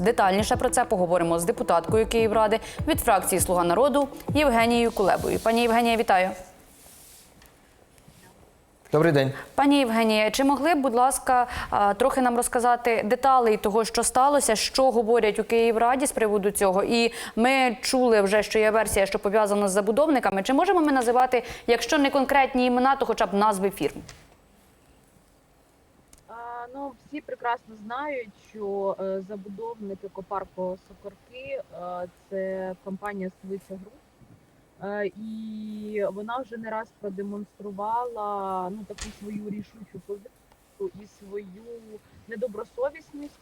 Детальніше про це поговоримо з депутаткою Київради від фракції Слуга народу Євгенією Кулебою. Пані Євгенія, вітаю. Добрий день. Пані Євгенія, чи могли б, будь ласка, трохи нам розказати деталей того, що сталося, що говорять у Київраді з приводу цього? І ми чули вже, що є версія, що пов'язана з забудовниками. Чи можемо ми називати, якщо не конкретні імена, то хоча б назви фірм? Ну, всі прекрасно знають, що е, забудовник екопарку Сокорки е, це компанія Столиця Груп. Е, і вона вже не раз продемонструвала ну, таку свою рішучу позицію і свою недобросовісність.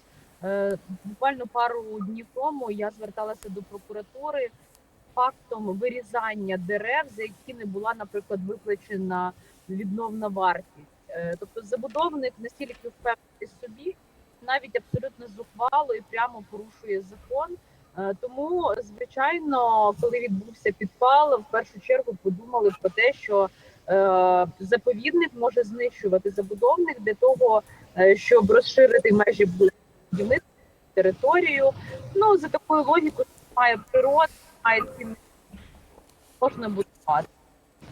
Буквально пару днів тому я зверталася до прокуратури фактом вирізання дерев, за які не була, наприклад, виплачена відновна вартість. Е, Тобто забудовник настільки впевнений собі, навіть абсолютно зухвало і прямо порушує закон. Е, Тому, звичайно, коли відбувся підпал, в першу чергу подумали про те, що е, заповідник може знищувати забудовник для того, щоб розширити межі будівництва територію. Ну за такою логікою має природа, має цінність, можна будувати.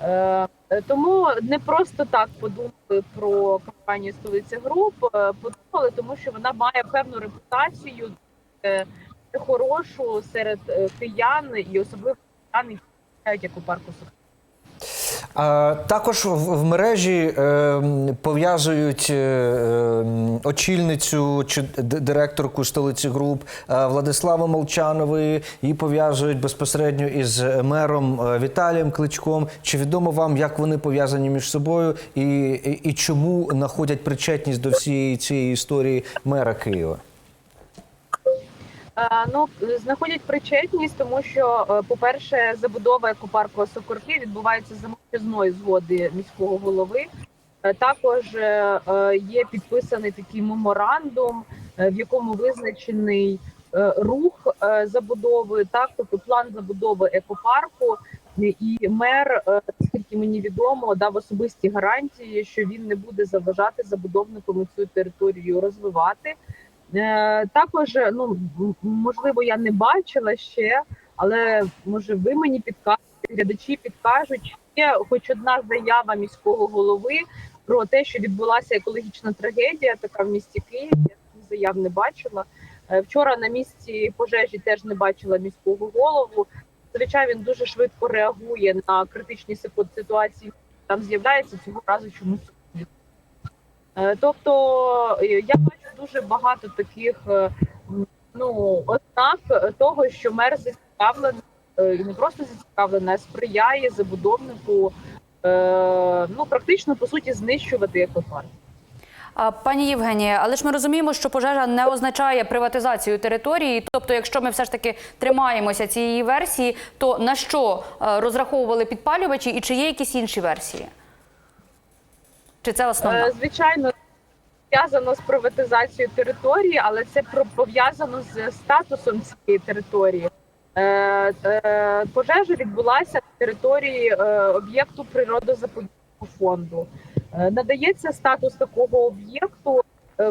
Е, е, Тому не просто так подумали про компанію столиця груп, е, подумали, тому що вона має певну репутацію хорошу серед киян і особливо киян, які як у парку Сокол. А, також в, мережі е, пов'язують е, очільницю чи директорку столиці груп е, Владислави Молчанової. Її пов'язують безпосередньо із мером е, Віталієм Кличком. Чи відомо вам, як вони пов'язані між собою і, і, і чому знаходять причетність до всієї цієї історії мера Києва? Е, Ну, знаходять причетність, тому що, е, по-перше, забудова екопарку Сокорки відбувається за мовчазної згоди міського голови. Е, Також е, е, є підписаний такий меморандум, в якому визначений рух забудови, так тобто план забудови екопарку. І мер, наскільки мені відомо, дав особисті гарантії, що він не буде заважати забудовнику цю територію розвивати. Також, ну можливо, я не бачила ще, але може ви мені підкажете, глядачі підкажуть. Є хоч одна заява міського голови про те, що відбулася екологічна трагедія, така в місті Києві. Я заяв не бачила. Е, Вчора на місці пожежі теж не бачила міського голову. Зазвичай він дуже швидко реагує на критичні ситуації. Там з'являється цього разу чомусь. Е, Тобто е, я бачу дуже багато таких ну ознак того, що мер зацікавлений, е, не просто зацікавлений, а сприяє забудовнику е, ну практично по суті знищувати екопарк. Пані Євгенія, але ж ми розуміємо, що пожежа не означає приватизацію території. Тобто, якщо ми все ж таки тримаємося цієї версії, то на що е, розраховували підпалювачі і чи є якісь інші версії? Чи це основна? Звичайно, пов'язано з приватизацією території, але це пов'язано з статусом цієї території. Е, е, Пожежа відбулася на території е, об'єкту природозаповідного фонду. Надається статус такого об'єкту,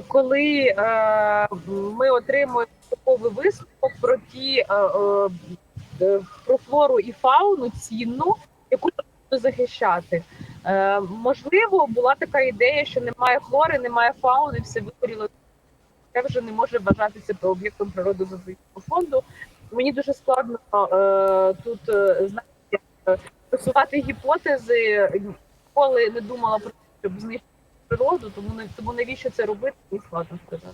коли ми отримуємо такий висновок про ті про флору і фауну цінну, яку захищати. Можливо, була така ідея, що немає флори, немає фауни, все вигоріло. Це вже не може вважатися об'єктом природозаповідного фонду. Мені дуже складно е, тут е, знаєте, е, просувати гіпотези. Ніколи не думала про те, щоб знищити природу, тому не тому навіщо це робити, мені складно сказати.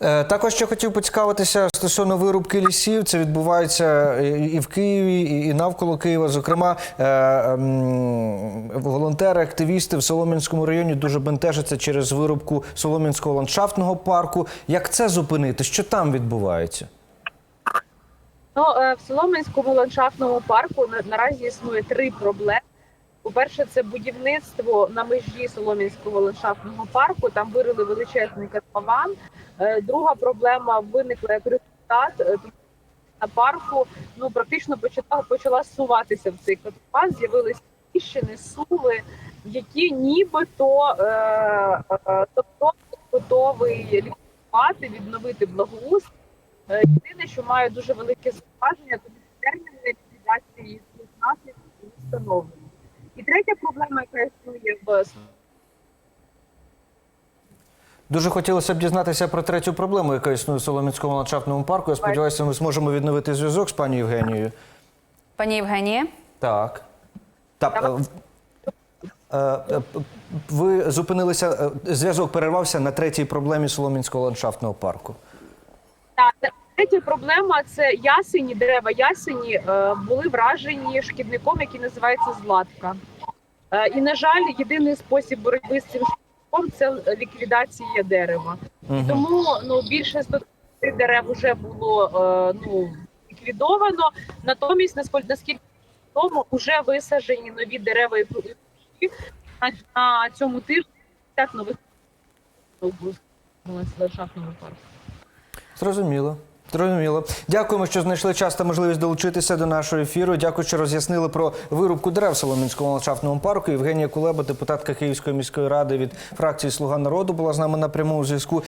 Е, Також ще хотів поцікавитися стосовно вирубки лісів. Це відбувається і в Києві, і- навколо Києва. Зокрема, ем, волонтери, активісти в Солом'янському районі дуже бентежаться через вирубку Солом'янського ландшафтного парку. Як це зупинити? Що там відбувається? Ну, е, в Солом'янському ландшафтному парку наразі існує три проблеми. По-перше, це будівництво на межі Солом'янського ландшафтного парку. Там вирили величезний котлован. Е, Друга проблема виникла як результат. е, На парку ну практично почала почала суватися в цей котлован. З'явилися тріщини, суви, які нібито е, е, тобто готовий лікувати, відновити благоустрій. Е, Єдине, що має дуже велике зауваження, тому що терміни ліквідації цих наслідків не встановлені. І третя проблема, яка існує в Дуже хотілося б дізнатися про третю проблему, яка існує в Солом'янському ландшафтному парку. Я сподіваюся, ми зможемо відновити зв'язок з пані Євгенією. Пані Євгенія. Так. Так. е, е, е, Ви зупинилися, е, зв'язок перервався на третій проблемі Солом'янського ландшафтного парку. Так, третя проблема це ясені, дерева ясені е, були вражені шкідником, який називається златка. Е, і, на жаль, єдиний спосіб боротьби з цим шкідником це ліквідація дерева. І тому ну, більше 100 дерев вже було е, ну, ліквідовано. Натомість, наскільки наскільки відомо, вже висаджені нові дерева і на, на цьому тижні так нових ландшафтному парку. Зрозуміло. Зрозуміло. Дякуємо, що знайшли час та можливість долучитися до нашого ефіру. Дякую, що роз'яснили про вирубку дерев в Соломінському ландшафтному парку. Євгенія Кулеба, депутатка Київської міської ради від фракції Слуга народу, була з нами на прямому зв'язку.